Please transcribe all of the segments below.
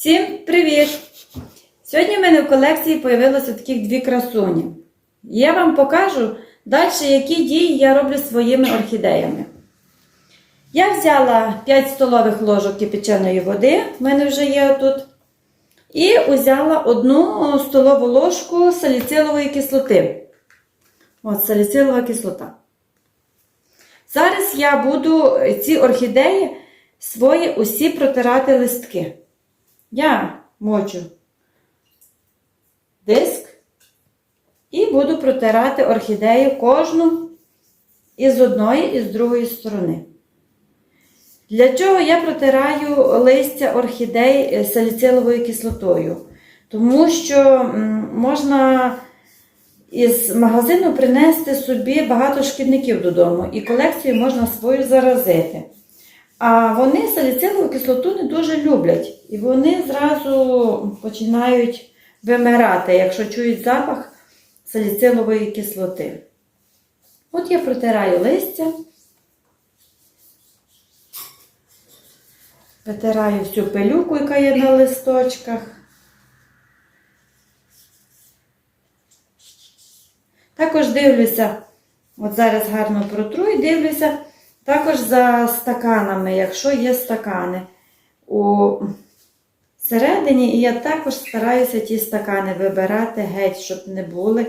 Всім привіт! Сьогодні в мене в колекції з'явилося таких дві красуні. Я вам покажу далі, які дії я роблю своїми орхідеями. Я взяла 5 столових ложок кипяченої води, в мене вже є тут. І взяла одну столову ложку саліцилової кислоти. От саліцилова кислота. Зараз я буду ці орхідеї свої усі протирати листки. Я мочу диск і буду протирати орхідею кожну із одної і з другої сторони. Для чого я протираю листя орхідей саліциловою кислотою? Тому що можна із магазину принести собі багато шкідників додому, і колекцію можна свою заразити. А вони саліцилову кислоту не дуже люблять. І вони зразу починають вимирати, якщо чують запах саліцилової кислоти. От я протираю листя, витираю всю пилюку, яка є на листочках. Також дивлюся, от зараз гарно протру і дивлюся також за стаканами, якщо є стакани у середині, і я також стараюся ті стакани вибирати геть, щоб не були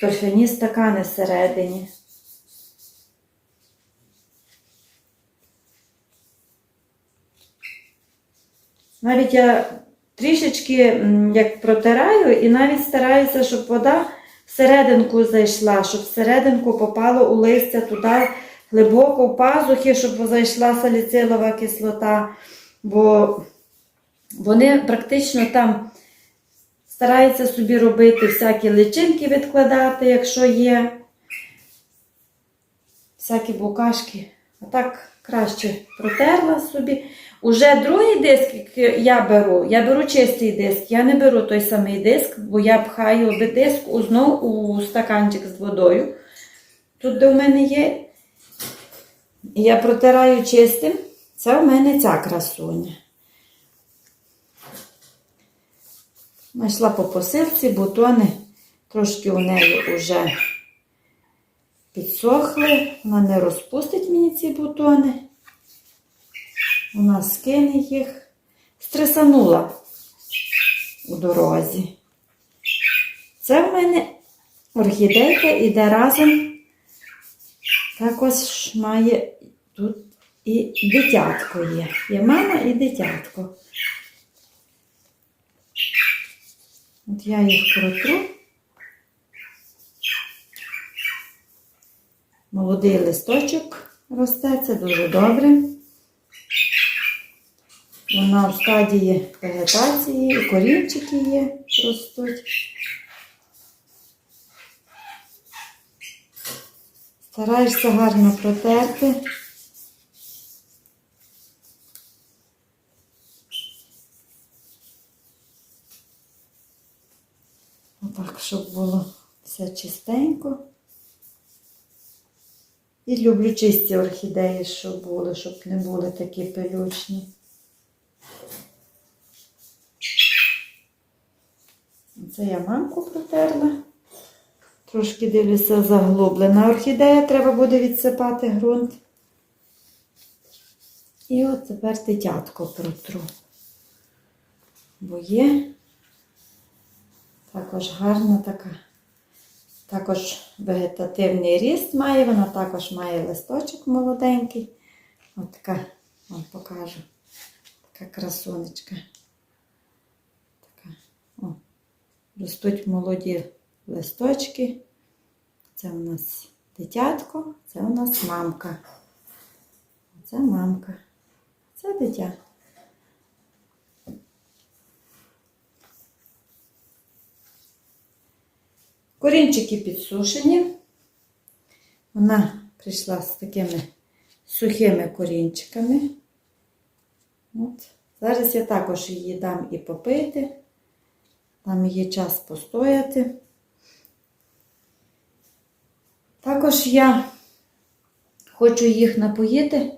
торфяні стакани всередині. Навіть я трішечки як протираю, і навіть стараюся, щоб вода всерединку зайшла, щоб всерединку попало у листя туди глибоко в пазухи, щоб зайшла саліцилова кислота, бо вони практично там стараються собі робити всякі личинки відкладати, якщо є, всякі букашки. А так краще протерла собі. Уже другий диск я беру, я беру чистий диск, я не беру той самий диск, бо я пхаю диск у- знов у стаканчик з водою. Тут, де в мене є, я протираю чистим. Це в мене ця красуня. Знайшла по посилці, бутони трошки у неї вже підсохли. Вона не розпустить мені ці бутони. Вона скине їх. Стресанула у дорозі. Це в мене орхідейка іде разом. Також має тут і дитятко є. Є мама і дитятко. От я їх протру. Молодий листочок росте, це дуже добре. Вона в стадії вегетації, і корінчики є, ростуть. Стараєшся гарно протерти. Отак, щоб було все чистенько. І люблю чисті орхідеї, щоб були, щоб не були такі пилючні. Це я мамку протерла. Трошки дивлюся заглублена орхідея, треба буде відсипати ґрунт. І от тепер дитятко протру. Бо є також гарна така, також вегетативний ріст має, вона також має листочок молоденький. От така, вам покажу, така красунечка. Така, о, ростуть молоді листочки. Це у нас дитятко, це у нас мамка. Це мамка. Це дитя. Корінчики підсушені. Вона прийшла з такими сухими корінчиками. От. Зараз я також її дам і попити. Там є час постояти. Також я хочу їх напоїти,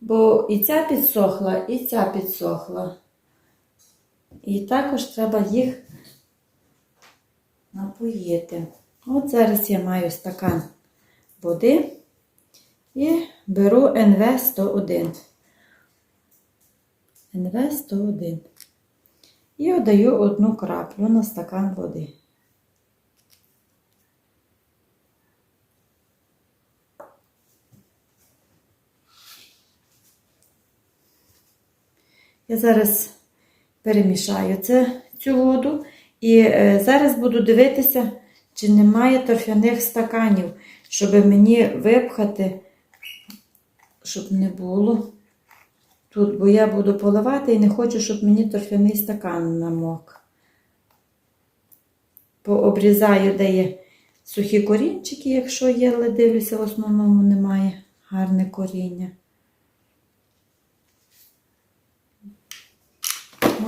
бо і ця підсохла, і ця підсохла. І також треба їх напоїти. От зараз я маю стакан води і беру НВ-101. НВ-101. І додаю одну краплю на стакан води. Я зараз перемішаю це, цю воду і е, зараз буду дивитися, чи немає торфяних стаканів, щоб мені випхати, щоб не було тут, бо я буду поливати і не хочу, щоб мені торфяний стакан намок. Пообрізаю, де є сухі корінчики, якщо є, але дивлюся, в основному немає гарне коріння.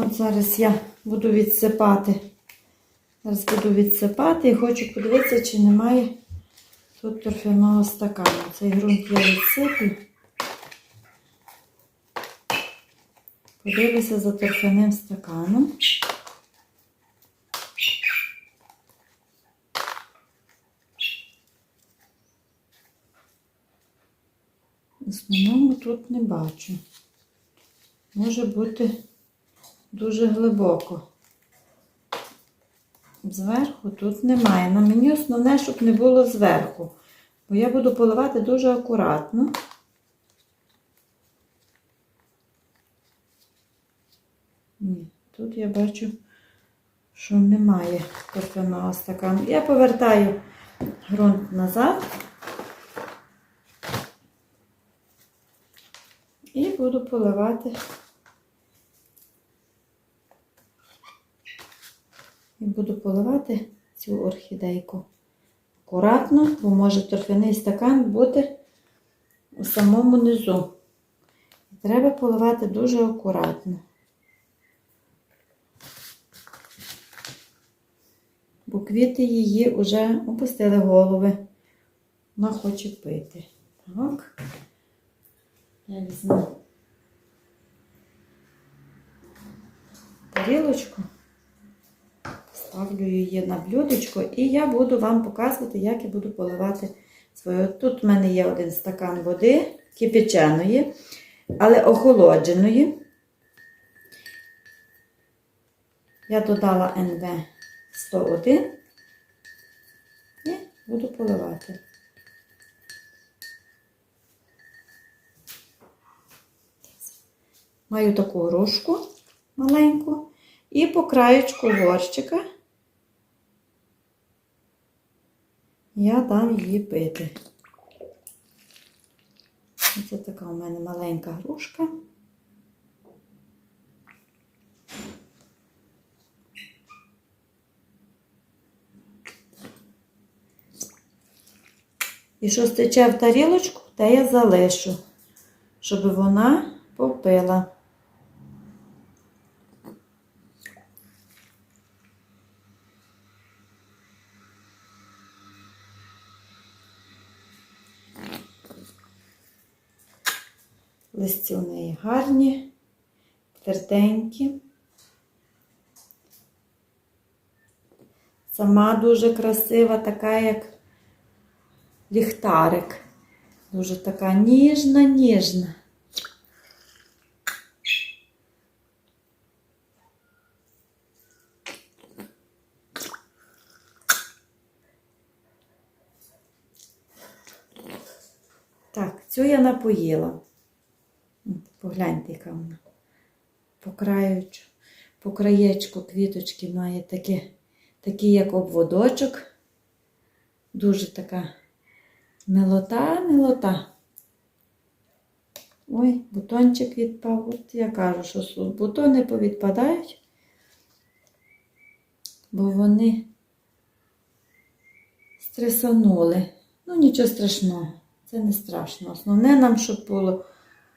От зараз я буду відсипати. Зараз буду відсипати і хочу подивитися, чи немає тут торфяного стакану. Цей ґрунт я відсиплю. Подивлюся за торфяним стаканом. В основному тут не бачу. Може бути дуже глибоко. Зверху тут немає. На мені основне, щоб не було зверху. Бо я буду поливати дуже акуратно. Ні, тут я бачу, що немає торфяного стакану. Я повертаю ґрунт назад і буду поливати. І буду поливати цю орхідейку. Акуратно, бо може торфяний стакан бути у самому низу. Треба поливати дуже акуратно. Бо квіти її вже опустили голови. Вона хоче пити. Так. Я візьму тарілочку. Ставлю її на блюдечко і я буду вам показувати, як я буду поливати свою. Тут в мене є один стакан води кипяченої, але охолодженої. Я додала НВ 101 і буду поливати. Маю таку грушку маленьку і по краєчку горщика я дам її пити. Це така у мене маленька грушка. І що стече в тарілочку, те я залишу, щоб вона попила. Листі у неї гарні, тверденькі. Сама дуже красива, така, як ліхтарик. Дуже така ніжна, ніжна. Так, цю я напоїла. Погляньте, яка вона. По краючу, по краєчку квіточки має таке, такий як обводочок. Дуже така милота, милота. Ой, бутончик відпав. От я кажу, що бутони повідпадають, бо вони стресанули. Ну, нічого страшного, це не страшно. Основне нам, щоб було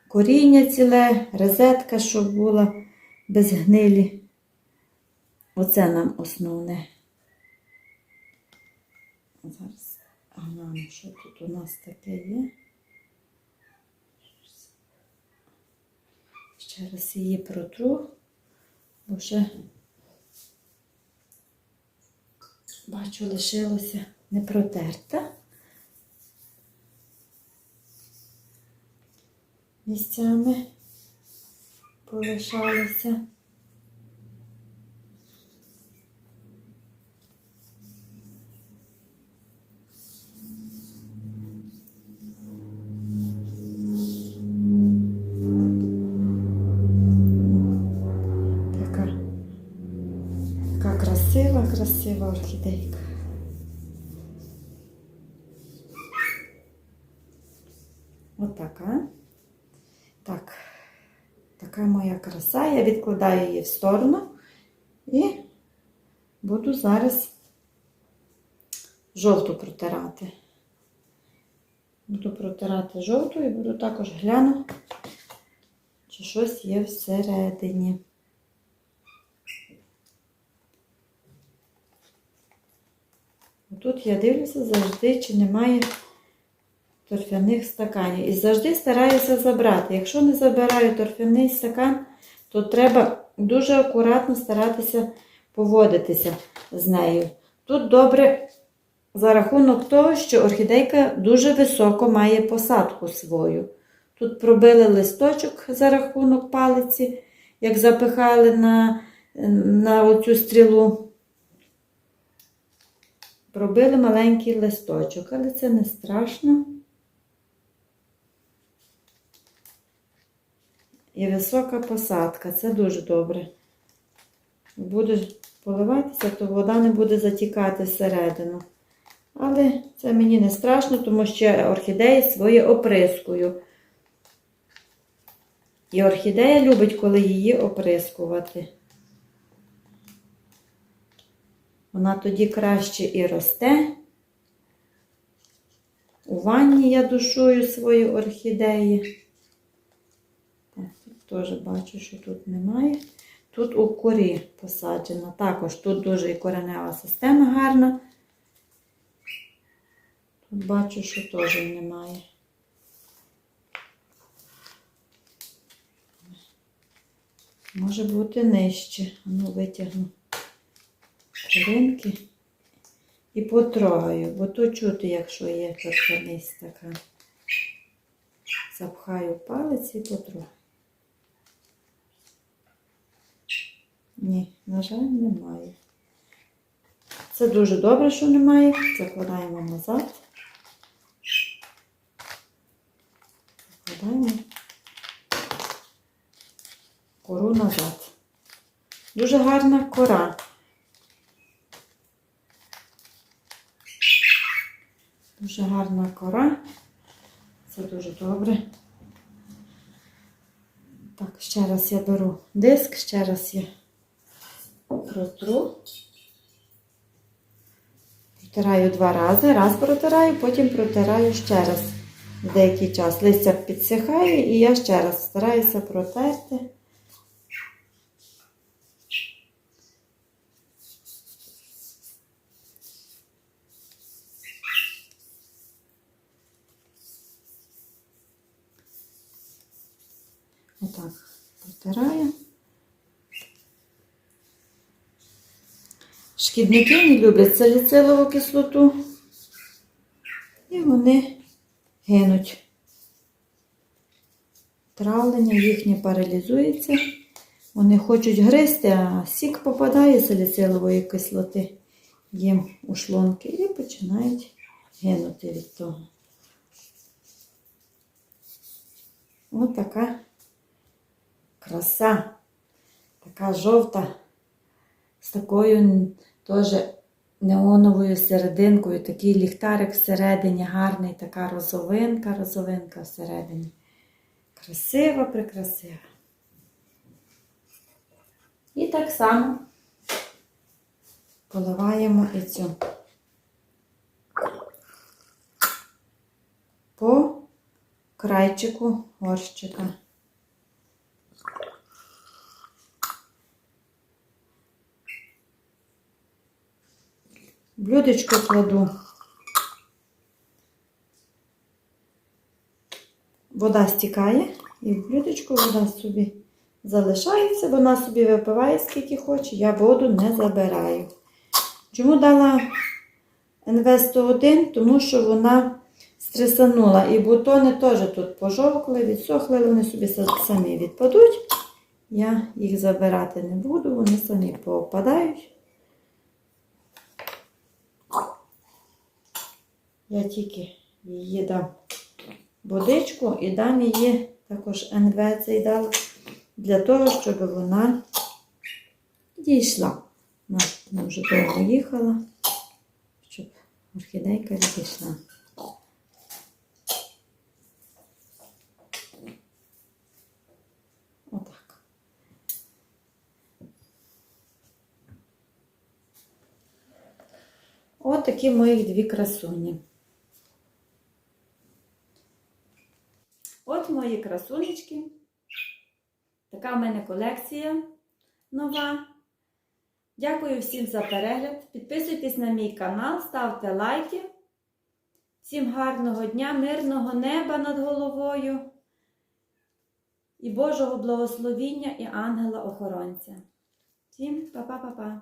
коріння ціле, розетка, щоб була без гнилі. Оце нам основне. Зараз глянемо, що тут у нас таке є. Ще раз її протру, бо ще бачу, лишилося не протерта. Місцями така красива, красива орхідейка. Отака. Так, така моя краса. Я відкладаю її в сторону і буду зараз жовту протирати. Буду протирати жовту і буду також гляну, чи щось є всередині. Тут я дивлюся завжди, чи немає торфяних стаканів. І завжди стараюся забрати. Якщо не забираю торфяний стакан, то треба дуже акуратно старатися поводитися з нею. Тут добре за рахунок того, що орхідейка дуже високо має посадку свою. Тут пробили листочок за рахунок палиці, як запихали на, на оцю стрілу. Пробили маленький листочок, але це не страшно. І висока посадка, це дуже добре. Будеш поливатися, то вода не буде затікати всередину. Але це мені не страшно, тому що орхідеї свої оприскую. І орхідея любить, коли її оприскувати. Вона тоді краще і росте. У ванні я душую свої орхідеї. Тут теж бачу, що тут немає. Тут у корі посаджена. Також тут дуже і коренева система гарна. Тут бачу, що теж немає. Може бути нижче. Ну, витягну коринки і потрогаю, бо то чути, якщо є торфяний стакан. Запхаю палець і потрогаю. Ні, на жаль, немає. Це дуже добре, що немає. Закладаємо назад. Закладаємо кору назад. Дуже гарна кора. Дуже гарна кора. Це дуже добре. Так, ще раз я беру диск, ще раз я протру. Протираю два рази, раз протираю, потім протираю ще раз деякий час. Листя підсихає і я ще раз стараюся протерти. Отак протираю. Шкідники не люблять саліцилову кислоту. І вони гинуть. Травлення їхнє паралізується. Вони хочуть гризти, а сік попадає саліцилової кислоти їм у шлунки і починають гинути від того. Ось така краса, така жовта, з такою теж неоновою серединкою, такий ліхтарик всередині, гарний, така розовинка, розовинка всередині. Красива, прикрасива. І так само поливаємо і цю по крайчику горщика. Блюдечко кладу. Вода стікає, і в блюдечко вода собі залишається, вона собі випиває скільки хоче, я воду не забираю. Чому дала НВ-101? Тому що вона стресанула. І бутони теж тут пожовкли, відсохли, вони собі самі відпадуть. Я їх забирати не буду, вони самі попадають. Я тільки її дам водичку і дам її також НВ цей дала для того, щоб вона дійшла. Вона вже довго їхала, щоб орхідейка відійшла. Отак. От такі моїх дві красуні. От мої красунечки. Така в мене колекція нова. Дякую всім за перегляд. Підписуйтесь на мій канал, ставте лайки. Всім гарного дня, мирного неба над головою і Божого благословіння і ангела-охоронця. Всім па-па-па-па!